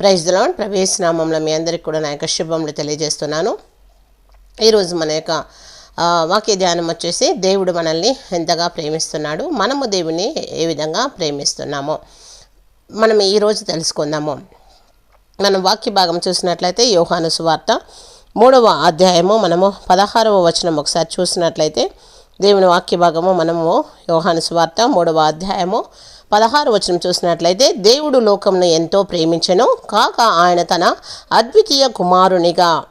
ప్రైజ్లో ప్రవేశనామంలో మీ అందరికీ కూడా నా యొక్క శుభములు తెలియజేస్తున్నాను. ఈరోజు మన యొక్క వాక్య ధ్యానం వచ్చేసి దేవుడు మనల్ని ఎంతగా ప్రేమిస్తున్నాడు మనము దేవుని ఏ విధంగా ప్రేమిస్తున్నామో మనం ఈరోజు తెలుసుకుందాము. మనం వాక్య భాగం చూసినట్లయితే యోహాను సువార్త మూడవ అధ్యాయము మనము పదహారవ వచనం ఒకసారి చూసినట్లయితే దేవుని వాక్య భాగము మనము యోహాను సువార్త మూడవ అధ్యాయము పదహారు వచనం చూసినట్లయితే దేవుడు లోకంను ఎంతో ప్రేమించను కాక ఆయన తన అద్వితీయ కుమారునిగా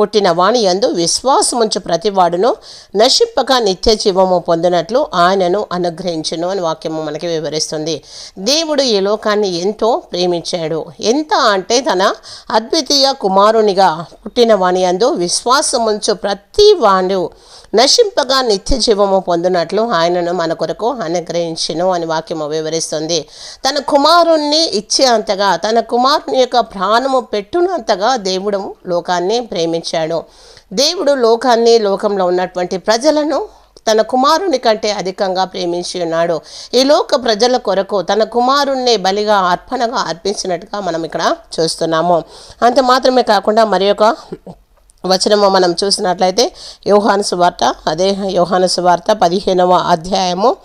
పుట్టిన వాణి యందు విశ్వాసముంచు ప్రతివాడును నశింపక నిత్య జీవము పొందినట్లు ఆయనను అనుగ్రహించును అని వాక్యము మనకి వివరిస్తుంది. దేవుడు ఈ లోకాన్ని ఎంతో ప్రేమించాడు. ఎంత అంటే తన అద్వితీయ కుమారునిగా పుట్టిన వాణి యందు విశ్వాసముంచు ప్రతి వాడు నశింపగా నిత్య జీవము పొందినట్లు ఆయనను మన కొరకు అనుగ్రహించను అని వాక్యము వివరిస్తుంది. తన కుమారుణ్ణి ఇచ్చే అంతగా తన కుమారుని యొక్క ప్రాణము పెట్టునంతగా దేవుడు లోకాన్ని ప్రేమించాడు. దేవుడు లోకాన్ని లోకంలో ఉన్నటువంటి ప్రజలను తన కుమారుని కంటే అధికంగా ప్రేమించి ఉన్నాడు. ఈ లోక ప్రజల కొరకు తన కుమారుణ్ణి బలిగా అర్పణగా అర్పించినట్టుగా మనం ఇక్కడ చూస్తున్నాము. అంత మాత్రమే కాకుండా మరి ఒక వచనము మనం చూసినట్లయితే యోహాను సువార్త అదే యోహాను సువార్త పదిహేనవ అధ్యాయము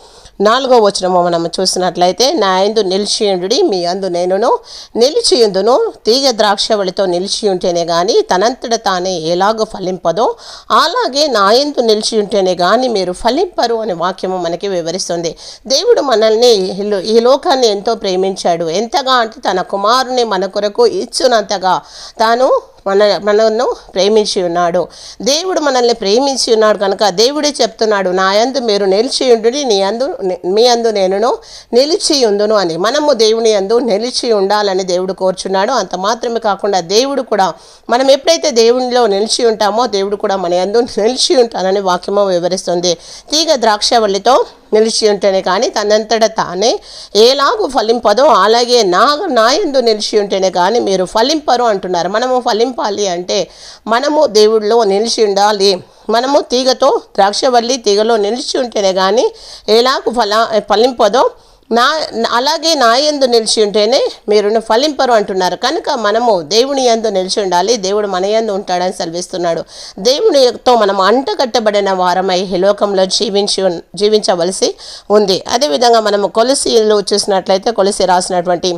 నాలుగో వచనము మనం చూసినట్లయితే నా ఎందు నిలిచియుండుడి మీ అందు నేనును. నిలిచియుందును. తీగ ద్రాక్షవళితో నిలిచి ఉంటేనే కానీ తనంతట తానే ఎలాగో ఫలింపదో అలాగే నా ఎందు నిలిచి ఉంటేనే కానీ మీరు ఫలింపరు అనే వాక్యము మనకి వివరిస్తుంది. దేవుడు మనల్ని ఈ ఈ లోకాన్ని ఎంతో ప్రేమించాడు. ఎంతగా అంటే తన కుమారుని మన కొరకు ఇచ్చునంతగా. తాను మన మనను ప్రేమించి ఉన్నాడు దేవుడు మనల్ని ప్రేమించి ఉన్నాడు కనుక దేవుడే చెప్తున్నాడు నా యందు మీరు నిలిచి ఉండుడి నీ అందు మీ అందు నేనును నిలిచి ఉందును అని. మనము దేవుని యందు నిలిచి ఉండాలని దేవుడు కోరుచున్నాడు. అంత మాత్రమే కాకుండా దేవుడు కూడా మనం ఎప్పుడైతే దేవునిలో నిలిచి ఉంటామో దేవుడు కూడా మన యందు నిలిచి ఉంటానని వాక్యము వివరిస్తుంది. తీగ ద్రాక్షవల్లితో నిలిచి ఉంటేనే కానీ తనంతట తానే ఏలాగు ఫలింపదో అలాగే నా నాయందు నిలిచి ఉంటేనే కానీ మీరు ఫలింపరు అంటున్నారు. మనము ఫలింపాలి అంటే మనము దేవుడిలో నిలిచి ఉండాలి. మనము తీగతో ద్రాక్షవల్లి తీగలో నిలిచి ఉంటేనే కానీ ఎలాగు ఫల ఫలింపదో నా అలాగే నా యందు నిలిచి ఉంటేనే మీరును ఫలింపరు అంటున్నారు. కనుక మనము దేవుని యందు నిలిచి ఉండాలి. దేవుడు మన యందు ఉంటాడని సెలవిస్తున్నాడు. దేవునితో మనం అంటగట్టబడిన వారమై ఈ లోకంలో జీవించి జీవించవలసి ఉంది. అదేవిధంగా మనము కొలసిలో చూసినట్లయితే కొలసి రాసినటువంటి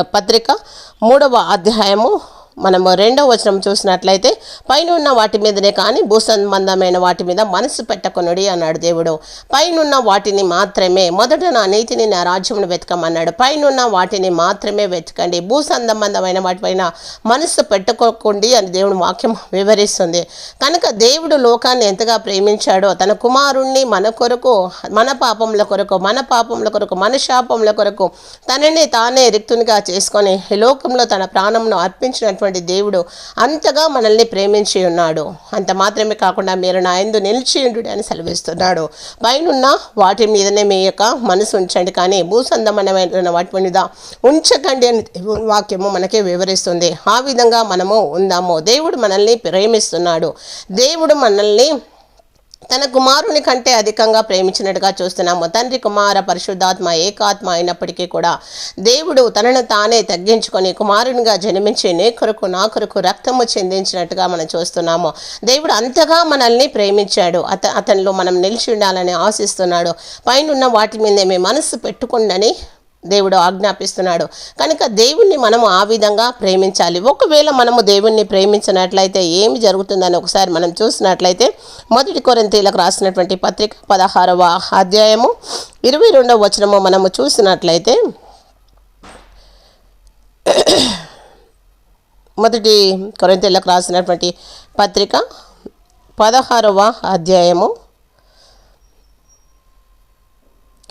పత్రిక మూడవ అధ్యాయము మనము రెండవ వచనం చూసినట్లయితే పైన ఉన్న వాటి మీదనే కానీ భూసంబంధమైన వాటి మీద మనసు పెట్టకొనుడి అన్నాడు దేవుడు. పైనున్న వాటిని మాత్రమే మొదట నా నీతిని నా రాజ్యమును వెతకమన్నాడు. పైనున్న వాటిని మాత్రమే వెతకండి. భూసంబంధమైన వాటిపైన మనసు పెట్టుకోకండి అని దేవుడు వాక్యం వివరిస్తుంది. కనుక దేవుడు లోకాన్ని ఎంతగా ప్రేమించాడో తన కుమారుణ్ణి మన కొరకు మన పాపముల కొరకు మన పాపముల కొరకు మన శాపముల కొరకు తనని తానే రిక్తునిగా చేసుకొని లోకంలో తన ప్రాణంను అర్పించినటువంటి దేవుడు అంతగా మనల్ని ప్రేమించి ఉన్నాడు. అంత మాత్రమే కాకుండా మీరు నా ఎందు నిలిచి ఉండు అని సెలవిస్తున్నాడు. పైనున్న వాటి మీదనే మీ యొక్క మనసు ఉంచండి. కానీ భూసంధమైన వాటి మీద ఉంచకండి అని వాక్యము మనకి వివరిస్తుంది. ఆ విధంగా మనము ఉందాము. దేవుడు మనల్ని ప్రేమిస్తున్నాడు. దేవుడు మనల్ని తన కుమారుని కంటే అధికంగా ప్రేమించినట్టుగా చూస్తున్నాము. తండ్రి కుమార పరిశుద్ధాత్మ ఏకాత్మ అయినప్పటికీ కూడా దేవుడు తనను తానే తగ్గించుకొని కుమారునిగా జన్మించి నీ కొరకు నా కొరకు రక్తము చెందించినట్టుగా మనం చూస్తున్నాము. దేవుడు అంతగా మనల్ని ప్రేమించాడు. అత అతనిలో మనం నిలిచి ఉండాలని ఆశిస్తున్నాడు. పైనున్న వాటి మీద మీ మనసు పెట్టుకుండని దేవుడు ఆజ్ఞాపిస్తున్నాడు. కనుక దేవుణ్ణి మనము ఆ విధంగా ప్రేమించాలి. ఒకవేళ మనము దేవుణ్ణి ప్రేమించినట్లయితే ఏమి జరుగుతుందని ఒకసారి మనం చూసినట్లయితే మొదటి కొరంతీలకు రాసినటువంటి పత్రిక పదహారవ అధ్యాయము ఇరవై రెండవ వచనము మనము చూసినట్లయితే మొదటి కొరంతీలకు రాసినటువంటి పత్రిక పదహారవ అధ్యాయము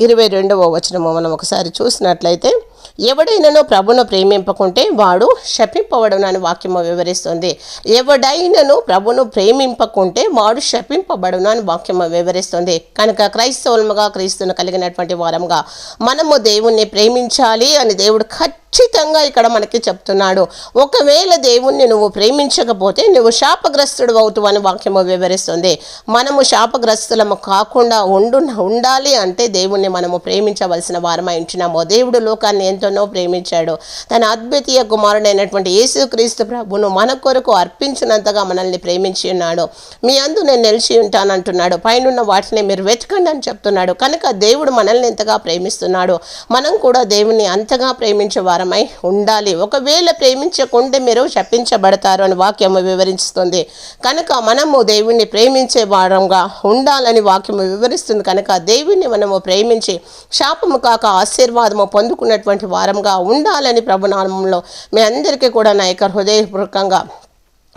ఇరవై రెండవ వచనము మనం ఒకసారి చూసినట్లయితే ఎవడైనను ప్రభును ప్రేమింపకుంటే వాడు శపింపబడును అని వాక్యము వివరిస్తుంది. ఎవడైనను ప్రభును ప్రేమింపకుంటే వాడు శపింపబడును అని వాక్యము వివరిస్తుంది. కనుక క్రైస్తవులముగా క్రీస్తును కలిగినటువంటి వారముగా మనము దేవుణ్ణి ప్రేమించాలి అని దేవుడు ఖచ్చితంగా ఖచ్చితంగా ఇక్కడ మనకి చెప్తున్నాడు ఒకవేళ దేవుణ్ణి నువ్వు ప్రేమించకపోతే నువ్వు శాపగ్రస్తుడు అవుతావు అని వాక్యము వివరిస్తుంది. మనము శాపగ్రస్తులము కాకుండా ఉండు ఉండాలి అంటే దేవుణ్ణి మనము ప్రేమించవలసిన వారమై ఉంచినాము దేవుడు లోకాన్ని ఎంతనో ప్రేమించాడు. తన అద్వితీయ కుమారుడైనటువంటి యేసుక్రీస్తు ప్రభును మన కొరకు అర్పించినంతగా మనల్ని ప్రేమించి ఉన్నాడు. మీ అందు నేను నిలిచి ఉంటానంటున్నాడు. పైనున్న వాటిని మీరు వెతకండి అని చెప్తున్నాడు. కనుక దేవుడు మనల్ని ఎంతగా ప్రేమిస్తున్నాడు? మనం కూడా దేవుణ్ణి అంతగా ప్రేమించే ఆధారమై ఉండాలి. ఒకవేళ ప్రేమించకుంటే మీరు శపించబడతారు అని వాక్యము వివరిస్తుంది. కనుక మనము దేవుణ్ణి ప్రేమించే వారంగా ఉండాలని వాక్యము వివరిస్తుంది. కనుక దేవుణ్ణి మనము ప్రేమించి శాపము కాక ఆశీర్వాదము పొందుకున్నటువంటి వారంగా ఉండాలని ప్రభునామంలో మీ అందరికీ కూడా నా యొక్క హృదయపూర్వకంగా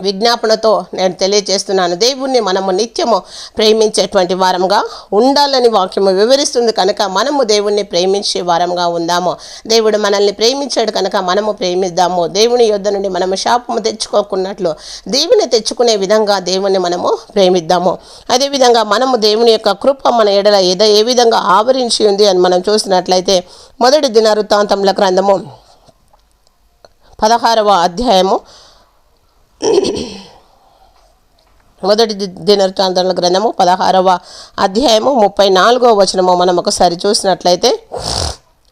విజ్ఞాపనతో నేను తెలియజేస్తున్నాను. దేవుణ్ణి మనము నిత్యము ప్రేమించేటువంటి వారంగా ఉండాలని వాక్యము వివరిస్తుంది కనుక మనము దేవుణ్ణి ప్రేమించే వారంగా ఉందాము. దేవుడు మనల్ని ప్రేమించాడు కనుక మనము ప్రేమిద్దాము. దేవుని యొద్ద నుండి మనము శాపము తెచ్చుకోకున్నట్లు దేవుని తెచ్చుకునే విధంగా దేవుణ్ణి మనము ప్రేమిద్దాము. అదేవిధంగా మనము దేవుని యొక్క కృప మన ఎడల ఏదో ఏ విధంగా ఆవరించి ఉంది అని మనం చూసినట్లయితే మొదటి దిన వృత్తాంతముల గ్రంథము పదహారవ అధ్యాయము మొదటి ది- దినవృత్తాంతముల గ్రంథము పదహారవ అధ్యాయము ముప్పై నాలుగవ వచనము మనం ఒకసారి చూసినట్లయితే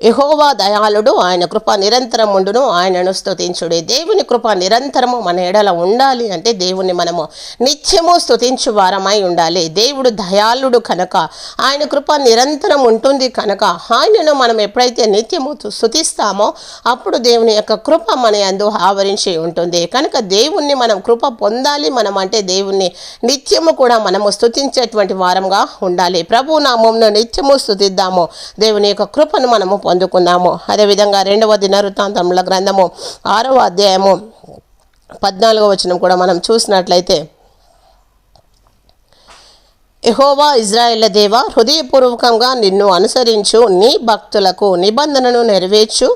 యహోవా దయాళుడు ఆయన కృప నిరంతరం ఉండును ఆయనను స్తుతించుడి. దేవుని కృప నిరంతరము మన ఎడల ఉండాలి అంటే దేవుణ్ణి మనము నిత్యము స్తుతించు వారమై ఉండాలి. దేవుడు దయాళుడు కనుక ఆయన కృప నిరంతరం ఉంటుంది కనుక ఆయనను మనం ఎప్పుడైతే నిత్యము స్తుతిస్తామో అప్పుడు దేవుని యొక్క కృప మన యందు ఆవరించి ఉంటుంది. కనుక దేవుణ్ణి మనం కృప పొందాలి మనం అంటే దేవుణ్ణి నిత్యము కూడా మనము స్తుతించేటువంటి వారంగా ఉండాలి. ప్రభు నామంను నిత్యము స్తుతిద్దాము. దేవుని యొక్క కృపను మనము పొందుకున్నాము అదేవిధంగా రెండవ దిన వృత్తాంతముల గ్రంథము ఆరవ అధ్యాయము పద్నాలుగవ వచనం కూడా మనం చూసినట్లయితే యహోవా ఇజ్రాయేళ్ళ దేవ హృదయపూర్వకంగా నిన్ను అనుసరించు నీ భక్తులకు నిబంధనను నెరవేర్చు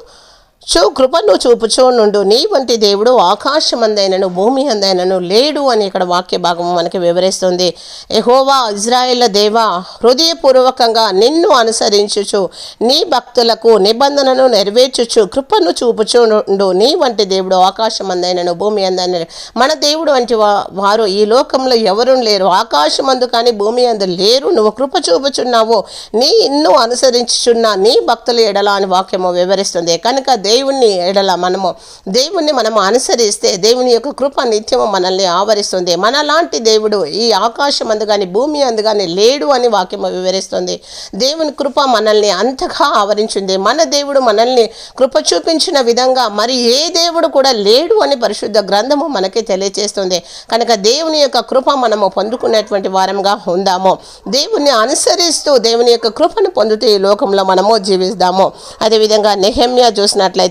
చూ కృపను చూపుచూ నుండు నీ వంటి దేవుడు ఆకాశమందైనను భూమి అందైనను లేడు అని ఇక్కడ వాక్య భాగం మనకి వివరిస్తుంది. ఎహోవా ఇజ్రాయేళ్ళ దేవా హృదయపూర్వకంగా నిన్ను అనుసరించుచు నీ భక్తులకు నిబంధనను నెరవేర్చుచు కృపను చూపుచూ నుండు నీ వంటి దేవుడు ఆకాశమందైనను భూమి అందైనను మన దేవుడు వంటి వారు ఈ లోకంలో ఎవరు లేరు. ఆకాశమందు కానీ భూమి అందు లేరు. నువ్వు కృప చూపుచున్నావు. నీ ఇన్ను అనుసరించుచున్న నీ భక్తుల ఎడల అని వాక్యము వివరిస్తుంది. కనుక దేవుణ్ణి ఎడల మనము దేవుణ్ణి మనము అనుసరిస్తే దేవుని యొక్క కృప నిత్యము మనల్ని ఆవరిస్తుంది. మనలాంటి దేవుడు ఈ ఆకాశం అందు కానీ భూమి అందు కానీ లేడు అని వాక్యము వివరిస్తుంది. దేవుని కృప మనల్ని అంతగా ఆవరించింది. మన దేవుడు మనల్ని కృప చూపించిన విధంగా మరి ఏ దేవుడు కూడా లేడు అని పరిశుద్ధ గ్రంథము మనకి తెలియజేస్తుంది కనుక దేవుని యొక్క కృప మనము పొందుకునేటువంటి వారంగా ఉందాము. దేవుణ్ణి అనుసరిస్తూ దేవుని యొక్క కృపను పొందుతూ ఈ లోకంలో మనము జీవిస్తాము. అదేవిధంగా నెహమ్య చూసినట్లయితే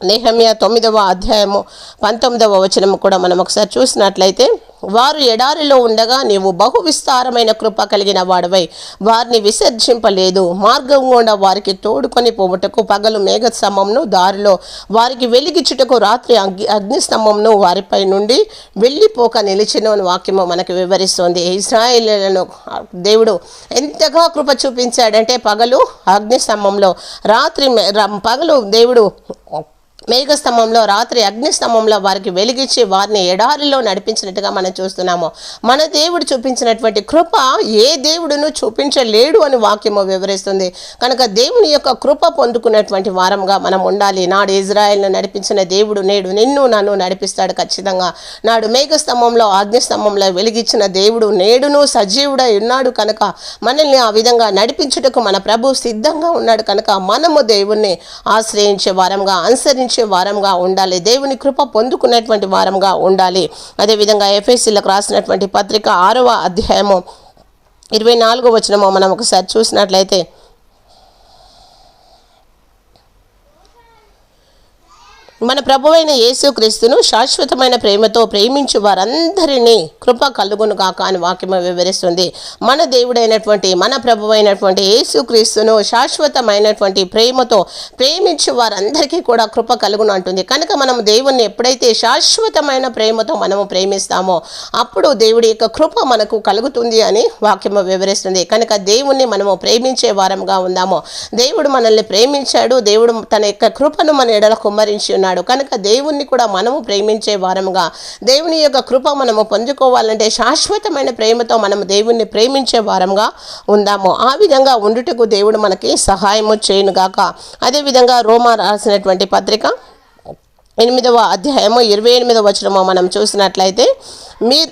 నెహమ్య తొమ్మిదవ అధ్యాయము పంతొమ్మిదవ వచనము కూడా మనం ఒకసారి చూసినట్లయితే వారు ఎడారిలో ఉండగా నీవు బహు విస్తారమైన కృప కలిగిన వాడవై వారిని విసర్జింపలేదు. మార్గం గుండా వారికి తోడుకొని పోవుటకు పగలు మేఘ స్తంభంను దారిలో వారికి వెలిగించుటకు రాత్రి అగ్ని అగ్నిస్తంభంను వారిపై నుండి వెళ్ళిపోక నిలిచిన వాక్యము మనకు వివరిస్తుంది. ఇస్రాయేలీలను దేవుడు ఎంతగా కృప చూపించాడంటే పగలు అగ్నిస్తంభంలో రాత్రి మే- పగలు దేవుడు మేఘస్తంభంలో రాత్రి అగ్నిస్తంభంలో వారికి వెలిగించి వారిని ఎడారిలో నడిపించినట్టుగా మనం చూస్తున్నాము. మన దేవుడు చూపించినటువంటి కృప ఏ దేవుడును చూపించలేడు అని వాక్యము వివరిస్తుంది. కనుక దేవుని యొక్క కృప పొందుకున్నటువంటి వారంగా మనం ఉండాలి. నాడు ఇజ్రాయెల్ను నడిపించిన దేవుడు నేడు నిన్ను నన్ను నడిపిస్తాడు ఖచ్చితంగా. నాడు మేఘస్తంభంలో అగ్నిస్తంభంలో వెలిగించిన దేవుడు నేడును సజీవుడై ఉన్నాడు కనుక మనల్ని ఆ విధంగా నడిపించుటకు మన ప్రభు సిద్ధంగా ఉన్నాడు కనుక మనము దేవుణ్ణి ఆశ్రయించే వారంగా అనుసరించి వారంగా ఉండాలి. దేవుని కృప పొందుకునేటువంటి వారంగా ఉండాలి. అదేవిధంగా ఎఫ్ఎస్సీలకు రాసినటువంటి పత్రిక ఆరవ అధ్యాయము ఇరవై నాలుగో వచనము మనం ఒకసారి చూసినట్లయితే మన ప్రభువైన యేసుక్రీస్తును శాశ్వతమైన ప్రేమతో ప్రేమించు వారందరినీ కృప కలుగును కాక అని వాక్యం వివరిస్తుంది. మన దేవుడైనటువంటి మన ప్రభువైనటువంటి యేసుక్రీస్తును శాశ్వతమైనటువంటి ప్రేమతో ప్రేమించు వారందరికీ కూడా కృప కలుగును అంటుంది. కనుక మనం దేవుణ్ణి ఎప్పుడైతే శాశ్వతమైన ప్రేమతో మనము ప్రేమిస్తామో అప్పుడు దేవుడి యొక్క కృప మనకు కలుగుతుంది అని వాక్యము వివరిస్తుంది. కనుక దేవుణ్ణి మనము ప్రేమించే వారంగా ఉందాము. దేవుడు మనల్ని ప్రేమించాడు. దేవుడు తన యొక్క కృపను మన ఎడల కుమ్మరించి ఉన్నాడు. కనుక దేవుణ్ణి కూడా మనము ప్రేమించే వారముగా దేవుని యొక్క కృప మనము పొందుకోవాలంటే శాశ్వతమైన ప్రేమతో మనము దేవుణ్ణి ప్రేమించే వారంగా ఉందాము. ఆ విధంగా ఉండుటకు దేవుడు మనకి సహాయము చేయనుగాక. అదేవిధంగా రోమా రాసినటువంటి పత్రిక ఎనిమిదవ అధ్యాయము ఇరవై ఎనిమిదవ వచనము మనం చూసినట్లయితే మీ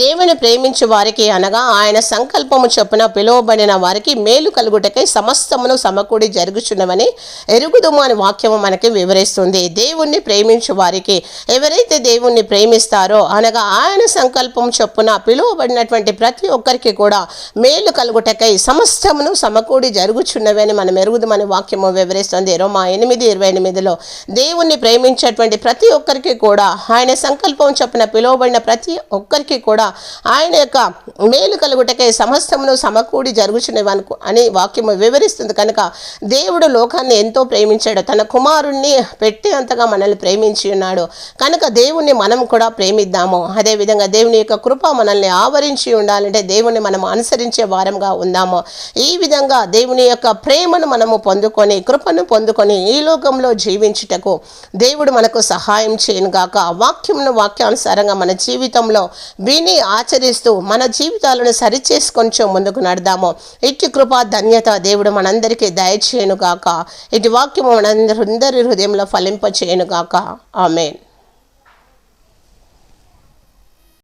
దేవుని ప్రేమించు వారికి అనగా ఆయన సంకల్పము చొప్పున పిలువబడిన వారికి మేలు కలుగుటకై సమస్తమును సమకూడి జరుగుచున్నవని ఎరుగుదుము అని వాక్యము మనకి వివరిస్తుంది. దేవుణ్ణి ప్రేమించు వారికి ఎవరైతే దేవుణ్ణి ప్రేమిస్తారో అనగా ఆయన సంకల్పం చొప్పున పిలువబడినటువంటి ప్రతి ఒక్కరికి కూడా మేలు కలుగుటకై సమస్తమును సమకూడి జరుగుచున్నవని మనం ఎరుగుదమని వాక్యము వివరిస్తుంది. రోమా ఎనిమిది ఇరవై ఎనిమిదిలో దేవుణ్ణి ప్రేమించేటువంటి ప్రతి ఒక్కరికి కూడా ఆయన సంకల్పం చొప్పున పిలువబడిన ప్రతి ఒక్కరికి కూడా ఆయన యొక్క మేలు కలుగుటకే సమస్తమును సమకూడి జరుగుచున్నవి అని వాక్యము వివరిస్తుంది. కనుక దేవుడు లోకాన్ని ఎంతో ప్రేమించాడు. తన కుమారుణ్ణి పెట్టి అంతగా మనల్ని ప్రేమించి ఉన్నాడు. కనుక దేవుణ్ణి మనం కూడా ప్రేమిద్దాము. అదేవిధంగా దేవుని యొక్క కృప మనల్ని ఆవరించి ఉండాలంటే దేవుణ్ణి మనం అనుసరించే వారంగా ఉందాము. ఈ విధంగా దేవుని యొక్క ప్రేమను మనము పొందుకొని కృపను పొందుకొని ఈ లోకంలో జీవించుటకు దేవుడు మనకు సహాయం చేయనుగాక. వాక్యమును వాక్యానుసారంగా మన జీవితంలో విని ఆచరిస్తూ మన జీవితాలను సరిచేసి కొంచెం ముందుకు నడదాము. ఇట్టి కృప ధన్యత దేవుడు మనందరికీ దయచేయనుగాక. ఇటు వాక్యము మనందరి హృదయంలో ఫలింపచేయనుగాక. ఆమెన్.